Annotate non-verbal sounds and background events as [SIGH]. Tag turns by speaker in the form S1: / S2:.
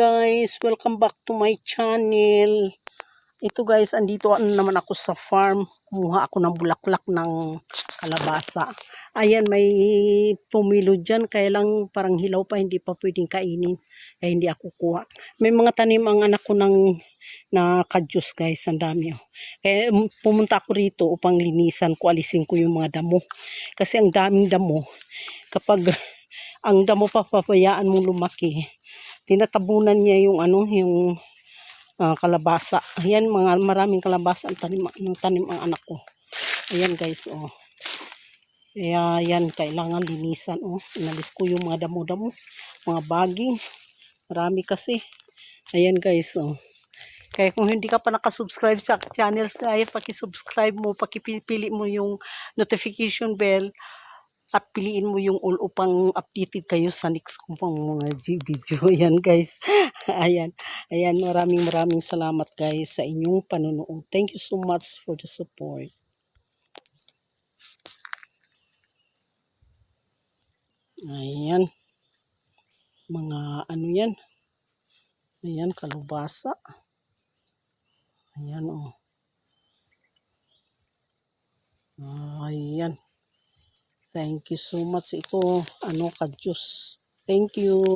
S1: guys, welcome back to my channel. Ito guys, andito naman ako sa farm. Kumuha ako ng bulaklak ng kalabasa. Ayan, may pumilo dyan. Kaya lang parang hilaw pa, hindi pa pwedeng kainin. Kaya hindi ako kuha. May mga tanim ang anak ko ng na kadyos guys, ang dami. Oh. Kaya um, pumunta ako rito upang linisan ko, alisin ko yung mga damo. Kasi ang daming damo. Kapag ang damo pa papayaan mong lumaki, tinatabunan niya yung ano, yung ah, kalabasa. Ayan, mga maraming kalabasa ang tanim, ng tanim ang anak ko. Ayan guys, oh. Kaya yan, kailangan linisan, oh. Inalis ko yung mga damo-damo, mga baging. Marami kasi. Ayan guys, oh. Kaya kung hindi ka pa nakasubscribe sa channel ay paki-subscribe mo, pakipili mo yung notification bell at piliin mo yung all upang updated kayo sa next kong pang mga video. [LAUGHS] Ayan guys. [LAUGHS] Ayan. Ayan. Maraming maraming salamat guys sa inyong panonood. Thank you so much for the support. Ayan. Mga ano yan. Ayan, kalubasa. Ayan oh. Ayan. Thank you so much. Ito, ano, kadyos. Thank you.